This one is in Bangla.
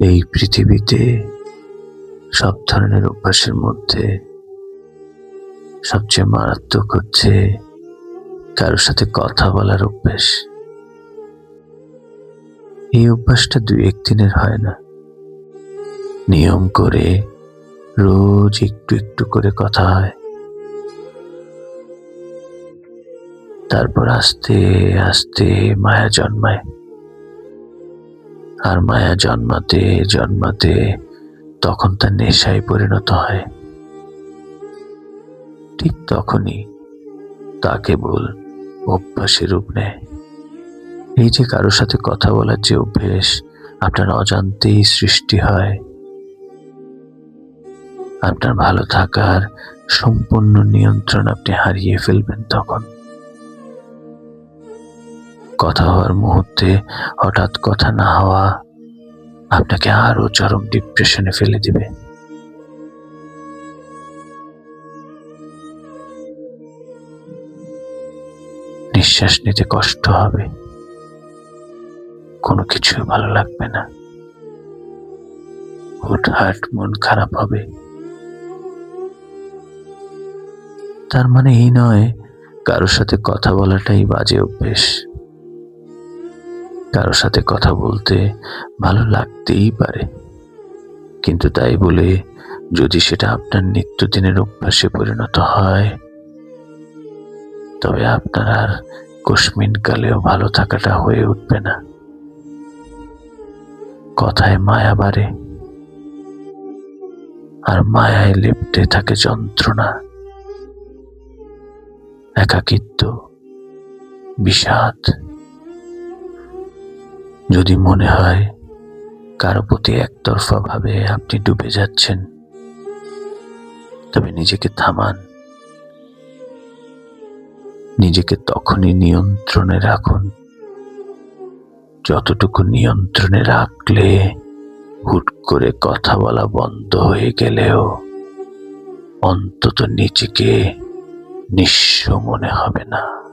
এই পৃথিবীতে সব ধরনের অভ্যাসের মধ্যে সবচেয়ে মারাত্মক হচ্ছে কারোর সাথে কথা বলার অভ্যাস। এই অভ্যাসটা দুই একদিনের হয় না। নিয়ম করে রোজ একটু একটু করে কথা হয়। তারপর আস্তে আস্তে মায়া জন্মায়। আর মায়া জন্মাতে জন্মাতে তখন তার নেশায় পরিণত হয়। ঠিক তখনই তা কেবল অভ্যাসের রূপ নেয়। এই যে কারোর সাথে কথা বলার যে অভ্যেস আপনার অজান্তেই সৃষ্টি হয়। আপনার ভালো থাকার সম্পূর্ণ নিয়ন্ত্রণ আপনি হারিয়ে ফেলবেন তখন। কথা হওয়ার মুহূর্তে হঠাৎ কথা না হওয়া আপনাকে আরও চরম ডিপ্রেশনে ফেলে দিবে। নিঃশ্বাস নিতে কষ্ট হবে। কোনো কিছু ভালো লাগবে না। হুটহাট মন খারাপ হবে। তার মানে এই নয়, কারোর সাথে কথা বলাটাই বাজে অভ্যেস। কারোর সাথে কথা বলতে ভালো লাগতেই পারে। কিন্তু তাই বলে যদি সেটা আপনার নিত্যদিনের অভ্যাসে পরিণত হয়, তবে আপনার আর কালেও ভালো থাকাটা হয়ে উঠবে না। কথায় মায়া বাড়ে, আর মায়ায় লেপটে থাকে যন্ত্রণা। একাকিত্ব, বিষাদ যদি মনে হয় কারও প্রতি একতরফা ভাবে আপনি ডুবে যাচ্ছেন, তবে নিজেকে থামান। নিজেকে তখনই নিয়ন্ত্রণে রাখুন। যতটুকু নিয়ন্ত্রণে রাখলে হুট করে কথা বলা বন্ধ হয়ে গেলেও অন্তত নিজেকে নিঃস্ব মনে হবে না।